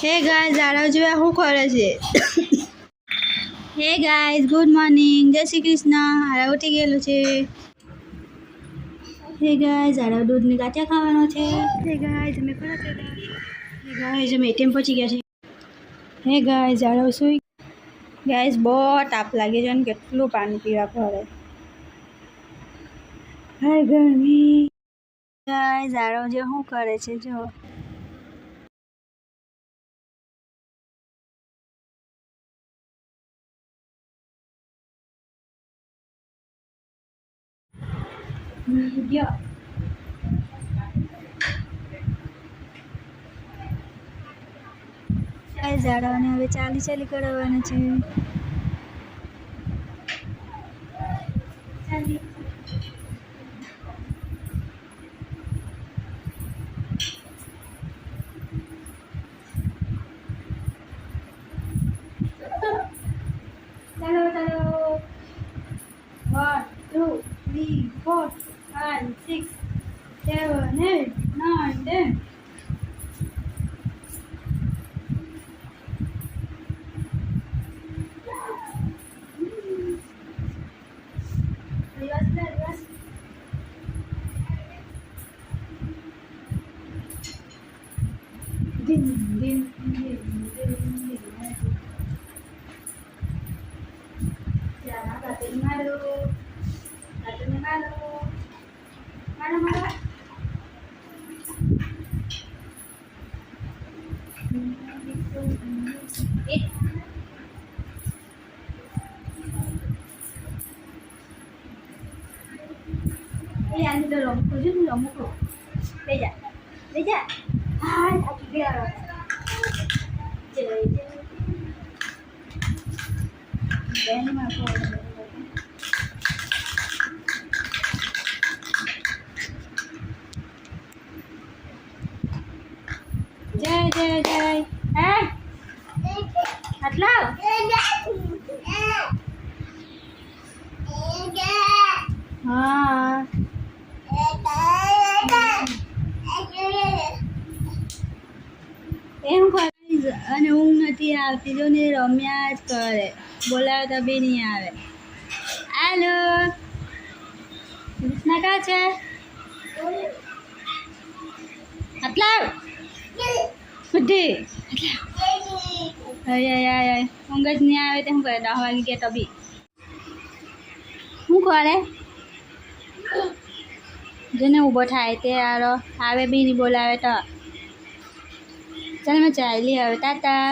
હે ગાય ઝાડા જોયા શું કરે છે? હે ગાઈઝ ગુડ મોર્નિંગ જય શ્રી કૃષ્ણ. હાડા ઉઠી ગયેલું છે. હે ગાય ઝાડા દૂધની ગાંઠિયા ખાવાનો છે. હે ગાય અમે પણ હે ગાય અમે એટીએમ પહોંચી ગયા છે હે ગાય ઝાડા સુઈ ગાઈઝ બહુ તાપ લાગે છે ને કેટલું પાણી પીવા પડે. હાય ગરમી. ગાય ઝાડો જે શું કરે છે જો. media. ઝાડવાને હવે ચાલી ચાલી કરાવવાના છે ચાલી One, two, three, four. five, six, seven, eight, nine, ten. Ding, ding, ding, ding, ding. Ayan, dito lang. Kulit mo lang. Beja. Beja. Ay, ako biara. Jelay, jelay. જય જય જય. હે? એમ અને ઊંઘ નથી આવતી, જો ને રમ્યા જ કરે. બોલાવતા બી નહીં આવે. હાલો. કૃષ્ણ કા છે? આટલા? બુદ્ધિ અરે યાર ઊંઘ જ નહીં આવે તો શું કરે દસ વાગી ગયા તો બી શું કરે જેને ઊભો થાય તે આરો આવે બી નહીં બોલાવે તો ચાલ મેં ચાલી હવે ટાટા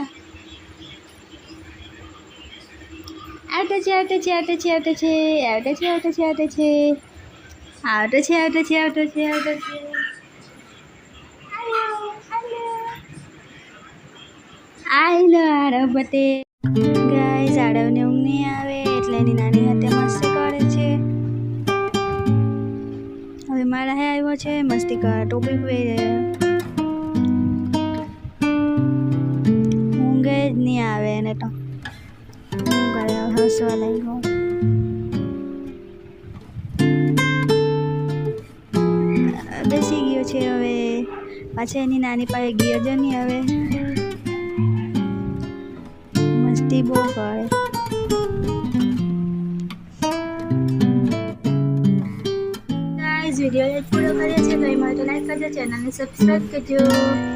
આવતે છે આવતે છે આવતે છે આવતે છે આવતે છે આવતે છે આવતે છે આવતે છે આવતે છે આવતે છે આવતે છે આઈ લો આરબતે ગાય આડવને ઊંઘ નહીં આવે, એટલે એની નાની હાથે મસ્તી કરે છે. હવે મારા હે આવ્યો છે, મસ્તી કર ટોપી પહેરે. ઊંઘે જ નહીં આવે એને તો. હસવા લાગ્યો. બેસી ગયો છે હવે. પાછા એની નાની પાસે ગયો જ નહીં હવે. મસ્તી બહુ કરે વીડિયો પૂરો કર્યો છે તો એ માટે લાઈક કરજો ચેનલને સબસ્ક્રાઈબ કરજો.